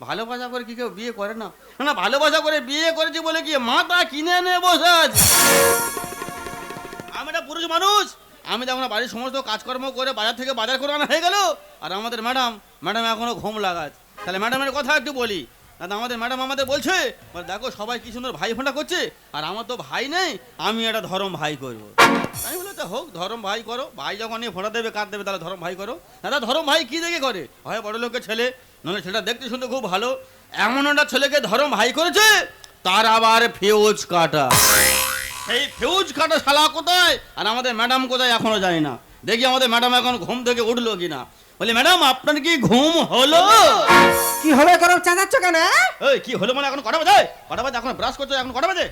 ভালোবাসা করে কি কেউ বিয়ে করে না? না, ভালোবাসা করে বিয়ে করেছি বলে কি মাথা কিনে এনে বসে আছে আমি একটা পুরুষ মানুষ? আমি তো আমরা বাড়ির সমস্ত কাজকর্ম করে বাজার থেকে বাজার করে আনা হয়ে গেল। আর আমাদের ম্যাডাম ম্যাডাম এখনও ঘুম লাগাত। তাহলে ম্যাডামের কথা একটু বলি। দাদা আমাদের ম্যাডাম আমাদের বলছে দেখো সবাই কি সুন্দর ভাই ফোঁটা করছে, আর আমার তো ভাই নেই, আমি একটা ধরম ভাই করব। আমি বলে তো হোক, ধরম ভাই করো। ভাই যখন নিয়ে ফোঁটা দেবে, কার দেবে, তাহলে ধরম ভাই করো। দাদা ধরম ভাই কি দেখে করে? হয় বড় লোকের ছেলে নাহলে সেটা দেখতে শুনতে খুব ভালো। এমন একটা ছেলেকে ধরম ভাই করেছে, তার আবার ফেউজ কাটা। এই ফেউজ খাটা শালা কোথায়? আর আমাদের ম্যাডাম কোথায় এখনও জানি না। দেখি আমাদের ম্যাডাম এখন ঘুম থেকে উঠল কিনা। বলি ম্যাডাম আপনার কি ঘুম হলো? কি হবে গরম চাঁদাচ্ছ কেন হ্যাঁ? এই কি হলো মানে এখন কটা বাজে? কটা বাজে? এখন ব্রাশ করছ? এখন কটা বাজে?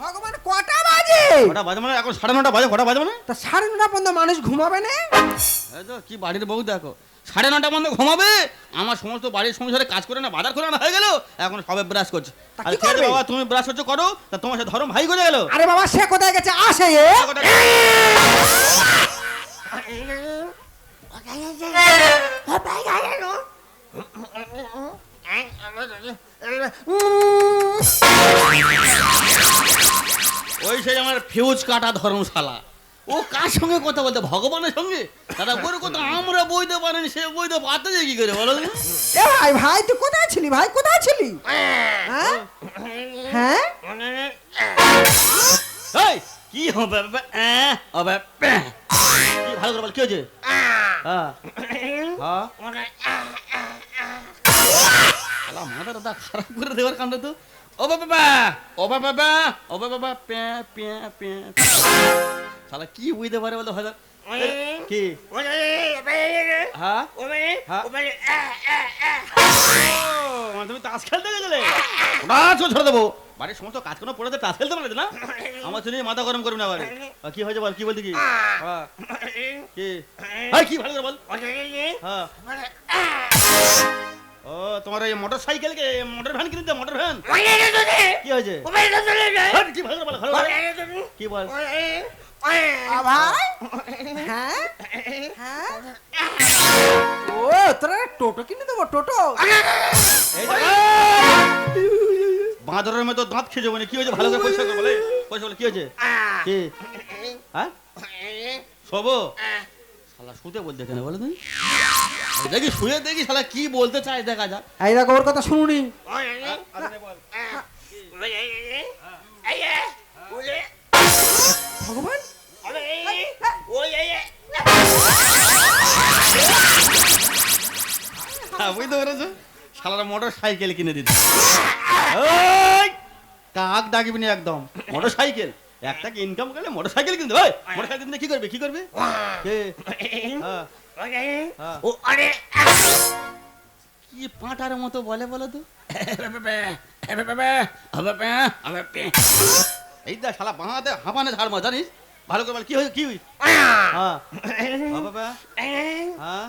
ভগবান কটা বাজে? কটা বাজে মানে? এখন সাড়ে নটা বাজে? কটা বাজে মানে? তা সাড়ে নটা পর্যন্ত মানুষ ঘুমাবে না? এই তো কি বাড়ির বউ দেখো। সাড়ে নটা বন্ধ ঘুমাবে? আমার সমস্ত বাড়ির সংসারে কাজ করে না বাজার করে না হয়ে গেল? এখন সবে ব্রাশ করছে। আর? বাবা তুমি ব্রাশ করছ করো তা তোমার সাথে ধরম ভাই করে গেল? আরে বাবা সে কোথায় গেছে? আসে এ। ওই সেই আমার ফিউজ কাটা ধর্মশালা। ও কার সঙ্গে কথা বলতে? ভগবানের সঙ্গে? দাদা ওর কথা আমরা বইতে পারেন সে বইতে পারতে যে কি করে বলো? এ ভাই ভাই তুই কোথায় ছিলি ভাই? কোথায় ছিলি? হ্যাঁ? হ্যাঁ? এই কি হবে? হবে। কি ভালো করে বল কি হয়েছে? হ্যাঁ। হ্যাঁ? শালা মাথা দাদা খারাপ করে দেওয়ার কাণ্ড তো ও বাবা ও বাবা ও বাবা প্যাঁ প্যাঁ প্যাঁ শালা কি বুঝতে পারে বলতো হয়তো কি হ্যাঁ ও, তুমি তাস খেলতে গেছিলে ওটা ছেড়ে দেবো বাড়ির সমস্ত কাজ কোনো পড়ে তাস খেলতে পারে না। আমার শুনে মাথা গরম করবি না বাড়ি কি হয়েছে বল কি বলতে কি? কি? ভালো করে বল। হ্যাঁ। ও তোমার এই মোটর সাইকেল কে মোটর ভ্যান কিনতে মোটর ভ্যান কি হয়েছে? হ্যাঁ, কি ভালো বল ভালো কি বল? আ ভাই। হ্যাঁ? হ্যাঁ? ও তোরা টোটো কিনে দেবো টোটো। এই যে, বাঁদরের মতো দাঁত খেয়ে যাব না কি হয়েছে? ভালো করে পয়সা করে বলে? পয়সা বলে কি হয়েছে? কি? হ্যাঁ? শোবো শালা শুতে বলতে কেন বলো তুমি দেখি শুয়ে দেখি শালা কি বলতে চাই দেখা যাক। এই দেখো ওর কথা শুনুনি। ভগবান? হ্যাঁ, বুঝতে পেরেছ? শালারা মোটর সাইকেল কিনে দিতে! কাক ডাকবি না একদম। মোটর সাইকেল একটা ইনকাম করলে মোটর সাইকেল কিনতে ভাই মোটর সাইকেল কিনতে কি করবে? কি করবে? হ্যাঁ। কি পাঁটার মতো বলে বলো তো? এই দেখ শালা বাঁহাতে হাঁপানে ঝাড় মার জানিস? ভালো করে কি হয়েছে কি হ্যাঁ। হ্যাঁ।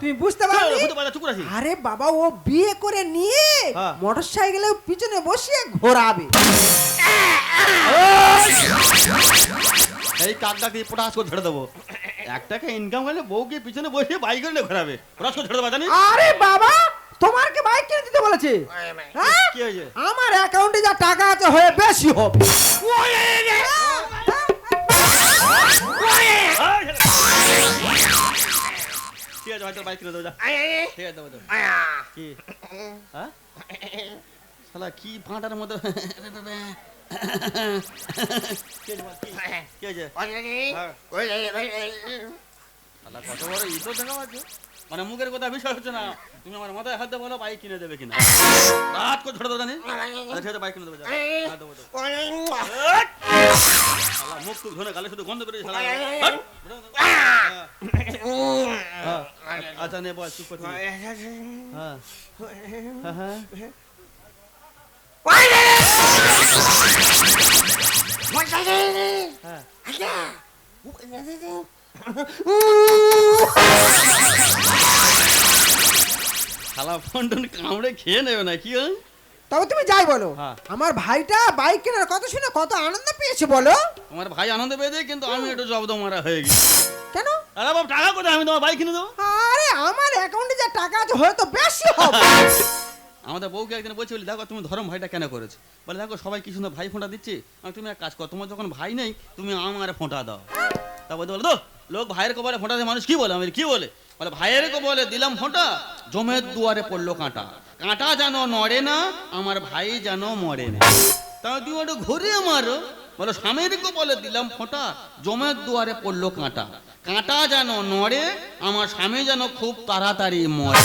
তুমি বুঝতে পারে। আরে বাবা ও বিয়ে করে নিয়ে। মোটর সাইকেলে পিছনে বসিয়ে ঘোরাবে। এই কাক ডাক দিয়ে পটাশ করে ছেড়ে দেবো। এক টাকা ইনকাম করলে বউকে পিছনে বসে বাইক করে ঘোরাবে। পটাশ করে ছেড়ে দেবো জানিস? আরে বাবা তোমার কে বাইক কিনে দিতে বলেছে? হ্যাঁ? কি হয়েছে? আমার অ্যাকাউন্টে যা টাকা আছে হয়ে বেশি হবে ঠিক আছে হয়তো বাইক কিনে দেবো যা। ঠিক আছে দেবো দেবো। কি? হ্যাঁ? শালা কি ফাঁটার মতো মানে মুখের কথা বিষয় হচ্ছে না তুমি আমার মাথায় হাত দিয়ে বলো বাইক কিনে দেবে কিনা রাত করে ধরে দেবো ঠিক আছে বাইক কিনে দেবে দেবো, দেবো। মুখ টুক ধরে গালে শুধু গন্ধ বেরিয়ে। আচ্ছা নে বল চুপ হ্যাঁ হ্যাঁ শালা ফোন টোন কামড়ে খেয়ে নেবে না কি? তবে তুমি যাই বলো। হ্যাঁ। আমার ভাইটা বাইক কেনার কথা শুনে কত আনন্দ পেয়েছে বলো। আমার ভাই আনন্দ পেয়েছে কিন্তু আমি একটু জব্দ মারা হয়ে গেছি। কেন? আরে বাবা টাকা কোথায়? আমি তোমার বাইক কিনে দেবো? আরে আমার অ্যাকাউন্টে যা টাকা আছে হয়তো বেশি হবে। আমাদের বউকে একদিন বলছি, বলি, দেখো, তুমি ধরম ভাইটা কেন করেছ? বলে, দেখো, সবাই কি সুন্দর ভাই ফোঁটা দিচ্ছে? আমি, তুমি এক কাজ করো, তোমার যখন ভাই নেই, তুমি আমার ফোঁটা দাও। তা বলতে বলো তো লোক ভাইয়ের কপালে ফোঁটা দিয়ে, মানুষ কি বলে? আমি, কি বলে? বলে, ভাইয়ের কপালে দিলাম ফোঁটা, জমের দুয়ারে পড়ল কাঁটা। কাঁটা যেন নড়ে না, আমার ভাই যেন মরে না। তাও তুমি একটু ঘুরে মারো। বলো, স্বামীর কপালে দিলাম ফোঁটা, জমের দুয়ারে পড়ল কাঁটা। কাঁটা যেন নড়ে আমার স্বামী যেন খুব তাড়াতাড়ি মরে।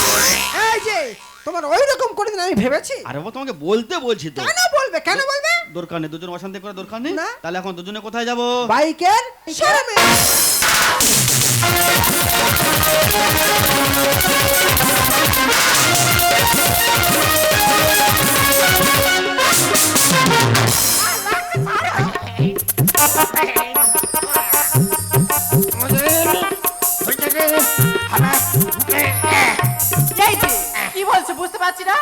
এই যে তোমার ওই রকম করে দিন আমি ভেবেছি? আরে বাবা তোমাকে বলতে বলছি তো। কেন বলবে? কেন বলবে? দরকার নেই দুজন অশান্তি করার দরকার নেই? না। তাহলে এখন দুজনে কোথায় যাব? বাইকের শোরুমে পারছি না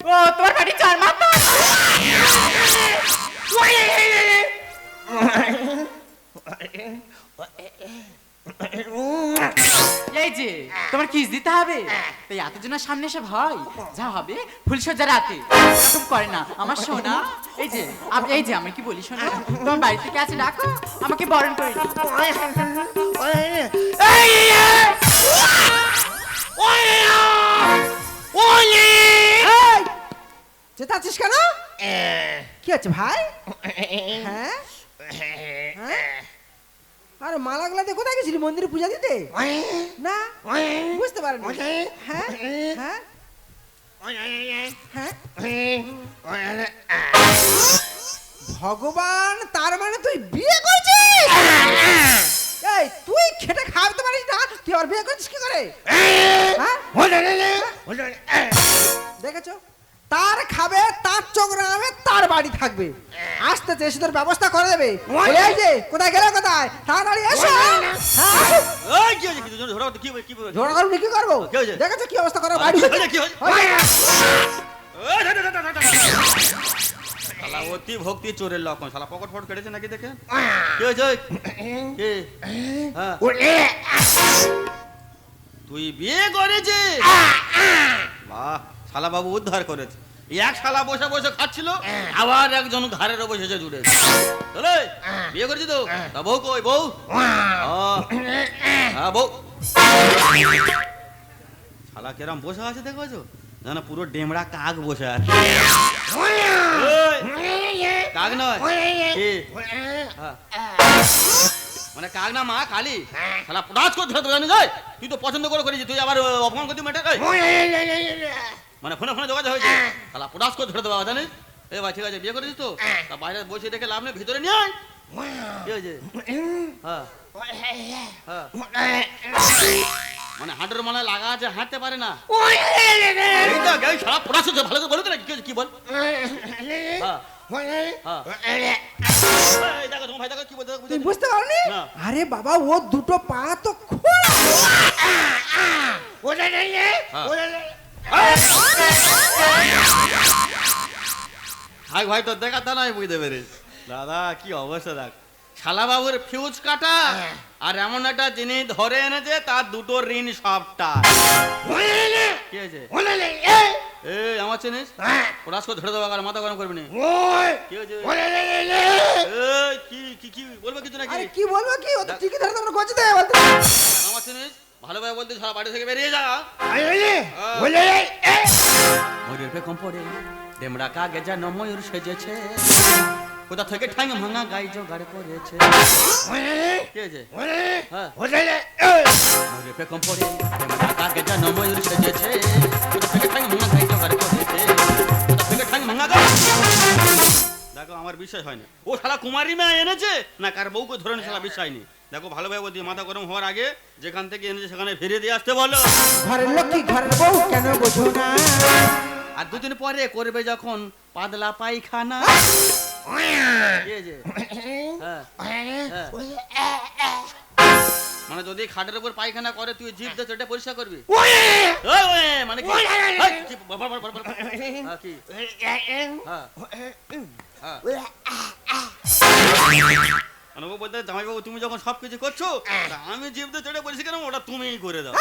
ও তোমার বাড়ি চার এই যে তোমার কিস দিতে হবে তাই এতজনের সামনে এসে ভয় যা হবে ফুলসজ্জা রাতে এরকম করে না আমার সোনা এই যে আম- এই যে আমি কি বলি শোনা তোমার বাড়ি থেকে আছে ডাকো আমাকে বরণ করে। এই চেতাচ্ছিস কেন? কি আছে ভাই? হ্যাঁ? হ্যাঁ? আরে মালাগুলা দিয়ে কোথায় গেছিলি মন্দিরে পূজা দিতে? না? বুঝতে পারেন। হ্যাঁ? হ্যাঁ? হ্যাঁ? ভগবান তার মানে তুই বিয়ে করছিস? এই তুই খেটে খাওয়াতে পারিস না? তুই আবার বিয়ে করছিস কি করে? হ্যাঁ? দেখেছ? তার খাবে তার চোখ রাঙাবে তার বাড়ি থাকবে। আসতে চেয়ে তোর ব্যবস্থা করে দেবে। এই যে কোথায় গেলে কোথায়? তাড়াতাড়ি এসো। হ্যাঁ, ঝগড়া করবি কি করব? দেখেছ কি অবস্থা করা বাড়ি? শালা অতি ভক্তি চোরের লক্ষণ। শালা পকেট ফট কেটেছে নাকি দেখে? কি হয়েছে কি? হ্যাঁ। তুই বিয়ে করেছিস? বাহ শালা বাবু উদ্ধার করেছে। এক শালা বসে বসে খাচ্ছিল আবার একজন ঘাড়ের বসে এসে জুড়ে। চলে বিয়ে করেছি তো? তা বউ কই বউ? হ্যাঁ বউ। শালা কেরাম বসে আছে দেখো যেন পুরো ডেমড়া কাক বসে আছে। কাক নয়? হ্যাঁ। মানে কাক না মা কালি শালা পটাশ করে ধরে জানি যায় তুই তো পছন্দ করে করেছিস তুই আবার অপমান করতে মেটে মানে ফোনে ফোনে যোগাযোগ হয়েছে। শালা পটাশ করে ধরে দেবো জানিস? এ ভাই ঠিক আছে বিয়ে করেছিস তো? তা বাইরে বসে দেখে লাভ নেই ভিতরে নিয়ে আয়। কি হয়েছে? হ্যাঁ। হ্যাঁ। মানে হাঁটুর মানে লাগা আছে হাঁটতে পারে না। এই তো, এই শালা পটাশ ভালো করে বলো তো না, কি হয়েছে, কি বল? হ্যাঁ। হ্যাঁ ভাই বুঝতে পারোনি। আরে বাবা ও দুটো পা তো খোলা। থাক ভাই তোর দেখা তা নয় বুঝতে পেরে দাদা কি অবস্থা দেখ। শালা বাবুর ফিউজ কাটা আর এমন একটা জিনিস ধরে এনেছে তার দুটো ঋণ সবটা। কি হয়েছে? এই! আমার চিনিস? পড়াশ করে ধরে দেবো আর মাথা গরম করবি না। কি হয়েছে? কি কি কি বলব কিছু নাকি? কি বলব কি? ও তো ঠিকই ধরে তোমরা গজে দেয় আমার চিনিস ভালোভাবে বলতে সারা বাড়ি থেকে বেরিয়ে যা। ময়ূর পে কম পড়ে ডেমরা কাগে যেন ময়ূর সেজেছে। কোথা থেকে ঠ্যাং ভাঙা গাই জোগাড় করেছে? ময়ূরে পেখম পড়ে কাকে যেন ময়ূর সেজেছে। কোথা থেকে ঠ্যাং ভাঙা গাই জোগাড় করেছে? কোথা থেকে ঠ্যাং ভাঙা গাই? দেখো আমার বিষয় হয় না। ও শালা কুমারী মেয়ে এনেছে? না কার বউকে ধরে শালা বিশ্বাস নেই। দেখো ভালোভাবে বলছি মাথা গরম হওয়ার আগে যেখান থেকে এনেছে সেখানে ফিরে দিয়ে আসতে বলো। ঘরের লক্ষ্মী ঘরের বউ কেন বোঝো না? আর দুদিন পরে করবে যখন পাতলা পায়খানা। মানে যদি খাটের উপর পায়খানা করে তুই জিভ দিয়ে চেটে পরিষ্কার করবি? মানে কি? বাবা, বাবা, বাবা, বাবা। হ্যাঁ, হ্যাঁ। হ্যাঁ। মানে ও বলতে জামাইবাবু তুমি যখন সব কিছু করছ আমি জিভ দিয়ে চেটে পরিষ্কার ওটা তুমিই করে দাও।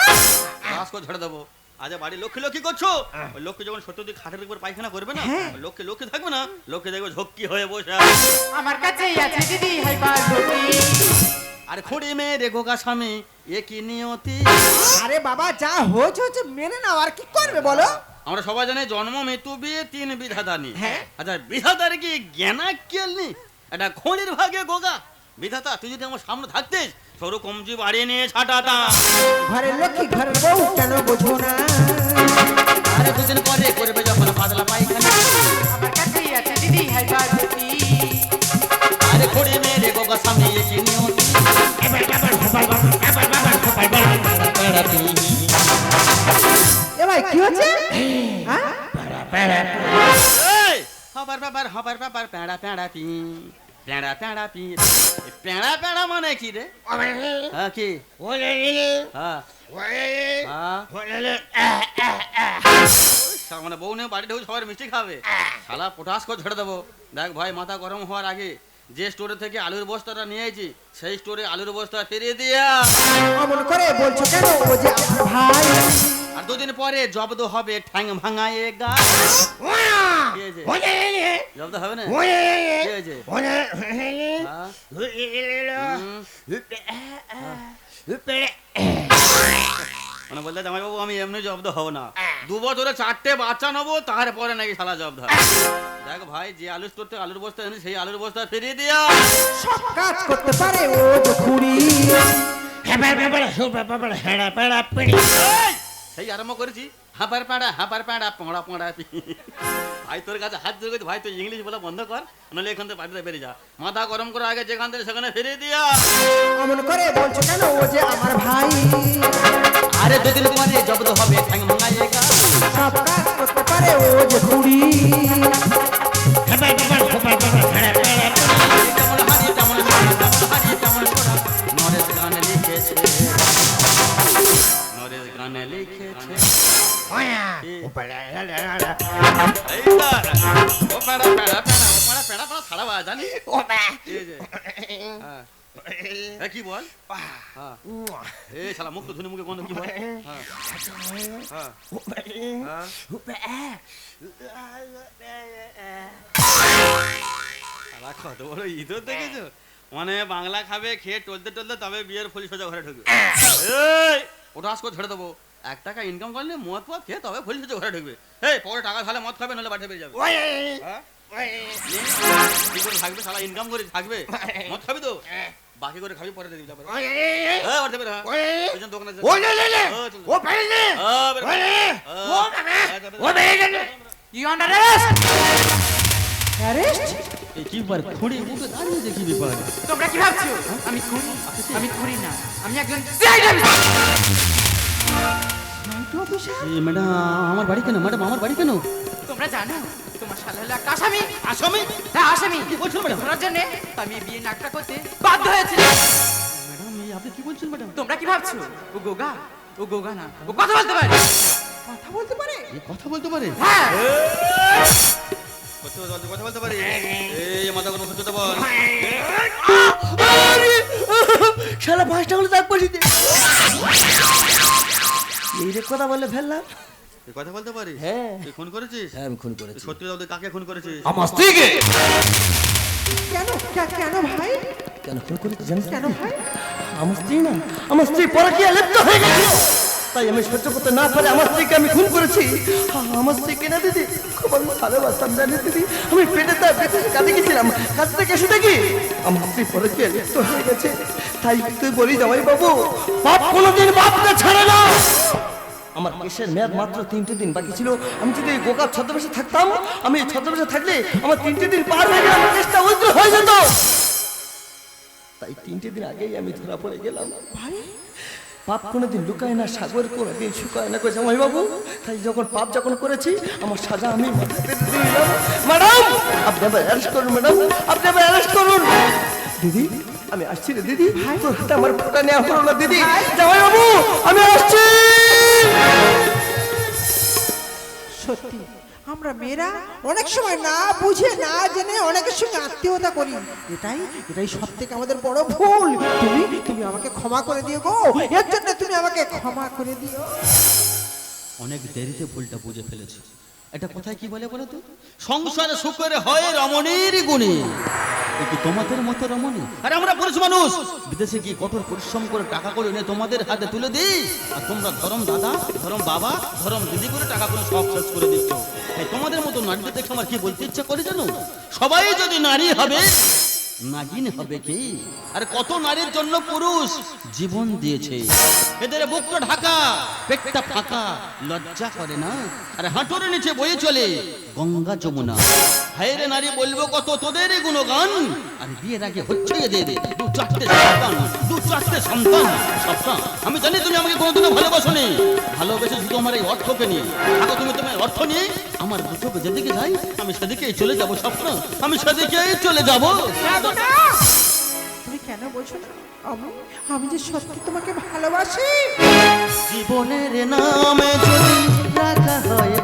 রাস করে ঝেড়ে দেবো। আজ বাড়ি লক্ষ্মী লক্ষ্মী করছ? ওই লক্ষ্মী যখন সত্যি খাটের উপর পায়খানা করবে না ওই লক্ষ্মী লক্ষ্মী থাকবে না? লক্ষ্মী দেখবে ঝক্কি হয়ে বসে আমার কাছেই আছে দিদি হাই পার্বতী। আর খুঁড়ি মেয়ে রে গোগা স্বামী এ কি নিয়তি? আরে বাবা যা হয়েছে হচ্ছে মেনে নাও আর কি করবে বলো? আমরা সবাই জানি জন্ম মৃত্যু বিয়ে তিন বিধাতা নি হ্যাঁ। আচ্ছা বিধাতার কি জ্ঞানা কেলনি এটা খড়ির ভাগে গোগা। বিধাতা তুই যদি আমার সামনে থাকতিস সরু কমজি বাড়িয়ে নিয়ে ছাটাতাম ঘরের লক্ষ্মী ঘরের বউ কেন বোঝো না? আরে দুদিন পরে করবে যখন পাতলা পায়খানা। আমার কাছেই আছে দিদি হাই পার্বতী আরে খড়ি মেয়ে রে গোগা স্বামী এ কি নিয়তি এ ভাই কি হচ্ছে? হ্যাঁ? এই, হবার ব্যাপার হবার ব্যাপার প্যাঁড়া প্যাঁড়া পি প্যাঁড়া প্যাঁড়া পি প্যাঁড়া প্যাঁড়া মানে কি রে? হ্যাঁ কি? হ্যাঁ। হ্যাঁ। মানে বউ নিয়ে বাড়ি ঢুকে সবার মিষ্টি খাবে। শালা পটাশ করে ঝেড়ে দেবো। দেখ ভাই মাথা গরম হওয়ার আগে যে স্টোরে থেকে আলুর বস্তাটা নিয়েছি সেই স্টোরে আলুর বস্তা ফিরিয়ে দিয়া। অমন করে বলছো কেন? ও যে ভাই। আর দুদিন পরে জব্দ হবে ঠ্যাং ভাঙায় গা মানে বলতে জামাই বাবু আমি এমনি জব্দ হব না। দু বছরে চারটে বাচ্চা নেব তারপরে নাকি শালা জব্দ হবে দেখ ভাই যে আলু স্টোর থেকে আলুর বস্তা এনে সেই আলুর বস্তা ফিরিয়ে দিয়া। সব কাজ করতে পারে ও খুঁড়ি। এই, সেই আরম্ভ করেছি। হাঁপার পাড়া হাঁপার পাড়া পোঁড়া। পোঁড়া ভাই তোর কাছে হাত ধরে ভাই তুই ইংলিশ বলা বন্ধ কর নাহলে এখান থেকে বাড়িতে বেরিয়ে যা। মাথা গরম করে আগে যেখান থেকে সেখানে ফিরিয়ে দিয়া। অমন করে বলছো কেন ও যে আমার ভাই? আরে দুদিন পরে জব্দ হবে ঠ্যাং ভাঙায় শালা মুখ তো ধুনি মুখে গন্ধ কি বল? হ্যাঁ। হ্যাঁ। শালা কত বড় ইঁদুর দেখেছ? মানে বাংলা খাবে খেয়ে টলতে টলতে তবে বিয়ের ফুলি সোজা ঘরে ঢুকবে। এই ওটা আজকে ছেড়ে দেবো। এক টাকা ইনকাম করলে মদ পদ খেয়ে তবে ফুলি সোজা ঘরে ঢুকবে। এই পরে টাকা তাহলে মদ খাবে নাহলে বাড়িতে বেরিয়ে যাবে। হ্যাঁ? কি করে থাকবে সারা ইনকাম করে থাকবে? মদ খাবি তো? বাকি করে খাবি পরে দিবি তারপরে হ্যাঁ বেরো হ্যাঁ ওই জন্য দোকানে যা। হ্যাঁ, চল, চল। হ্যাঁ, বেরো। হ্যাঁ, হ্যাঁ, যা, যা, যা। ইউ আন্ডার অ্যারেস্ট অ্যারেস্ট এই কি ব্যাপার খুঁড়ি মুখে দাঁড়িয়ে দেখি ব্যাপার। তোমরা কি ভাবছ? আমি খুঁড়ি আমি খুঁড়ি না আমি একজন ম্যাডাম আমার বাড়ি কেন? ম্যাডাম আমার বাড়ি কেন? তোমরা জানো তোমার শালা হলো একটা আসামি। আসামি? হ্যাঁ আসামি। বলছো ম্যাডাম ধরার জন্য আমি এই বিয়ে নাকটা করতে বাধ্য হয়েছিলাম। ম্যাডাম এই আপনি কি বলছেন ম্যাডাম তোমরা কি ভাবছ? ও গোগা? ও গোগা না। ও কথা বলতে পারে। কথা বলতে পারে? এই কথা বলতে পারে? হ্যাঁ। কথা বলতে কথা বলতে পারে। এই মাথা কোনো সত্যতা বল। শালা পাঁচটা হলে দাগ পাঠিয়ে এই কথা বলে ফেললাম। এই কথা বলতে পারে হ্যাঁ। তুই ফোন করেছিস? হ্যাঁ আমি খুন করেছি। সত্যি তুই কাকে ফোন করেছিস? আমার স্ত্রীকে! কেন? কে- কেন ভাই? কেন খুন করেছি জানিস কেন ভাই? আমার স্ত্রী না। আমার স্ত্রী পরে কি লিপ্ত হয়ে গেছিল তাই আমি সহ্য করতে না পারে আমার স্ত্রীকে আমি খুন করেছি। আ- আমার স্ত্রীকে না দিদি? খুব আমি ভালোবাসতাম জানি দিদি? আমি পেটে তার পেটে কাঁদে গেছিলাম। কাছ থেকে এসে দেখি আমার স্ত্রী পরে কে লিপ্ত হয়ে গেছে। তাই তুই বলি জামাই বাবু বাপ কোনোদিন বাপকে ছাড়ে না। আমার কেসের মেয়াদ মাত্র তিনটে দিন বাকি ছিল। আমি যদি এই গোকার ছদ্মবেশে থাকতাম আমি এই ছদ্মবেশে থাকলে আমার তিনটে দিন পার হয়ে গেলে আমার কেসটা উইথড্র হয়ে যেত। তাই তিনটে দিন আগেই আমি ধরা পড়ে গেলাম। ভাই? পাপ কোনোদিন লুকায় না সাগর কোনোদিন শুকায় না করেছে বাবু তাই যখন পাপ যখন করেছি আমার সাজা আমি ম্যাডাম আপনি আবার অ্যারেস্ট করুন ম্যাডাম। আপনি আবার অ্যারেস্ট করুন। দিদি আমি আসছি রে দিদি। তোর হাতে আমার ফোটা নেওয়া হলো না দিদি। জামাই বাবু আমি আসছি। সত্যি, আমরা মেয়েরা অনেক সময় না বুঝে, না জেনে অনেকের সঙ্গে আত্মীয়তা করি। এটাই এটাই সব থেকে আমাদের বড় ভুল। তুমি তুমি আমাকে ক্ষমা করে দিও গো। এর জন্য তুমি আমাকে ক্ষমা করে দিও। অনেক দেরিতে ভুলটা বুঝে ফেলেছি। এটা কোথায় কি বলে বলো তো? সংসারে সুখের হয় রমণীর গুণে। কি তোমাদের মতো রমণী? আরে আমরা পুরুষ মানুষ। বিদেশে গিয়ে কঠোর পরিশ্রম করে টাকা করে এনে তোমাদের হাতে তুলে দিই? আর তোমরা ধরম দাদা ধরম বাবা ধরম দিদি করে টাকা করে সব শেষ করে দিচ্ছ। তাই তোমাদের মতো নারীদের দেখে আমার কি বলতে ইচ্ছা করে জানো? সবাই যদি নারী হবে নাগিন হবে কি? আর কত নারীর জন্য পুরুষ জীবন দিয়েছে। এদের বুকটা ঢাকা, পেটটা ফাঁকা, লজ্জা করে না? আর হাঁটুর নিচে বয়ে চলে। গঙ্গা যমুনা। হায়রে নারী বলব কত তোদের গুণগান? আর বিয়ের আগে হচ্ছে এদের। দু চারটে সন্তান দু চারটে সন্তান। সন্তান আমি জানি তুমি আমাকে কোনোদিনও ভালোবাসো নি ভালোবেসে শুধু আমার এই অর্থকে নিয়ে। আগে তুমি তোমার অর্থ নিয়ে। আমার দুটোকে যেদিকে যাই আমি সেদিকেই চলে যাব স্বপ্ন আমি সেদিকেই চলে যাব। তুমি কেন বলছো আমি আমি যে সত্যি তোমাকে ভালোবাসি। জীবনের নামে যদি রাখা হয়